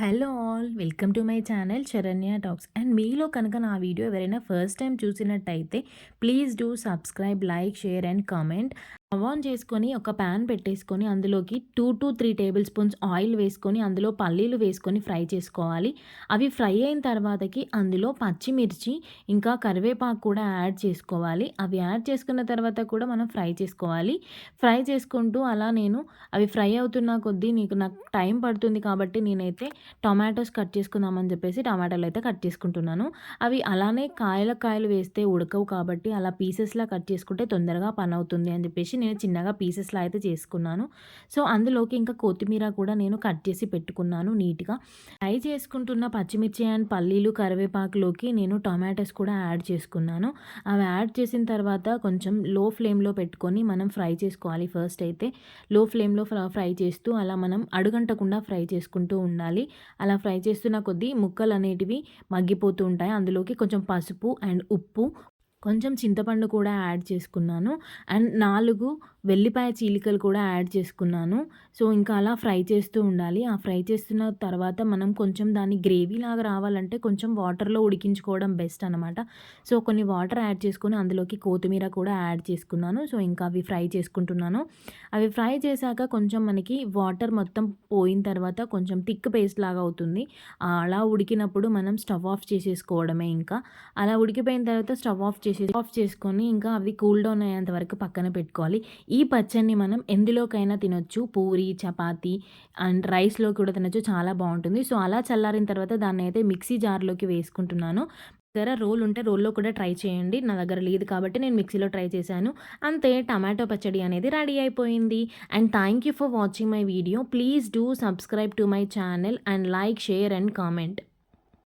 Hello all welcome to my channel Saranya talks. And మీలో కనుక నా వీడియో ఎవరైనా ఫస్ట్ టైం చూసినట్టయితే please do subscribe like share and comment. On చేసుకొని ఒక ప్యాన్ పెట్టేసుకొని అందులోకి two to three tablespoons oil వేసుకొని అందులో పల్లీలు వేసుకొని ఫ్రై చేసుకోవాలి. అవి ఫ్రై అయిన తర్వాతకి అందులో పచ్చిమిర్చి ఇంకా కరివేపాకు కూడా యాడ్ చేసుకోవాలి. అవి యాడ్ చేసుకున్న తర్వాత కూడా మనం ఫ్రై చేసుకోవాలి. ఫ్రై చేసుకుంటూ అలా నేను అవి ఫ్రై అవుతున్న కొద్దీ నీకు నాకు టైం పడుతుంది కాబట్టి నేనైతే టొమాటోస్ కట్ చేసుకుందామని చెప్పేసి టమాటాలు అయితే కట్ చేసుకుంటున్నాను. అవి అలానే కాయల కాయలు వేస్తే ఉడకవు కాబట్టి అలా పీసెస్లా కట్ చేసుకుంటే తొందరగా పని అవుతుంది అని చెప్పేసి నేను చిన్నగా పీసెస్లా అయితే చేసుకున్నాను. సో అందులోకి ఇంకా కొత్తిమీర కూడా నేను కట్ చేసి పెట్టుకున్నాను నీట్గా. ఫ్రై చేసుకుంటున్న పచ్చిమిర్చి అండ్ పల్లీలు కరివేపాకులోకి నేను టొమాటోస్ కూడా యాడ్ చేసుకున్నాను. అవి యాడ్ చేసిన తర్వాత కొంచెం లో ఫ్లేమ్లో పెట్టుకొని మనం ఫ్రై చేసుకోవాలి ఫస్ట్ అయితే. లో ఫ్లేమ్లో ఫ్రై చేస్తూ అలా మనం అడుగంటకుండా ఫ్రై చేసుకుంటూ ఉండాలి. అలా ఫ్రై చేస్తున్న కొద్దీ ముక్కలు అనేటివి మగ్గిపోతూ ఉంటాయి. అందులోకి కొంచెం పసుపు అండ్ ఉప్పు కొంచెం చింతపండు కూడా యాడ్ చేసుకున్నాను. అండ్ నాలుగు వెల్లిపాయ చీలికలు కూడా యాడ్ చేసుకున్నాను. సో ఇంకా అలా ఫ్రై చేస్తూ ఉండాలి. ఆ ఫ్రై చేస్తున్న తర్వాత మనం కొంచెం దాన్ని గ్రేవీ లాగా రావాలంటే కొంచెం వాటర్లో ఉడికించుకోవడం బెస్ట్ అనమాట సో కొన్ని వాటర్ యాడ్ చేసుకొని అందులోకి కొత్తిమీర కూడా యాడ్ చేసుకున్నాను. సో ఇంకా అవి ఫ్రై చేసుకుంటున్నాను. అవి ఫ్రై చేశాక కొంచెం మనకి వాటర్ మొత్తం పోయిన తర్వాత కొంచెం థిక్ పేస్ట్ లాగా అవుతుంది. అలా ఉడికినప్పుడు మనం స్టవ్ ఆఫ్ చేసేసుకోవడమే ఇంకా. అలా ఉడికిపోయిన తర్వాత స్టవ్ ఆఫ్ చేసేసి ఆఫ్ చేసుకొని ఇంకా అవి కూల్ డౌన్ అయ్యేంత వరకు పక్కన పెట్టుకోవాలి. ఈ పచ్చడిని మనం ఎందులోకైనా తినొచ్చు. పూరి చపాతీ అండ్ రైస్లో కూడా తినొచ్చు. చాలా బాగుంటుంది. సో అలా చల్లారిన తర్వాత దాన్ని అయితే మిక్సీ జార్లోకి వేసుకుంటున్నాను. దగ్గర రోల్ ఉంటే రోల్లో కూడా ట్రై చేయండి. నా దగ్గర లేదు కాబట్టి నేను మిక్సీలో ట్రై చేశాను. అంతే టమాటో పచ్చడి అనేది రెడీ అయిపోయింది. And thank you for watching my video please do subscribe to my channel and like share and comment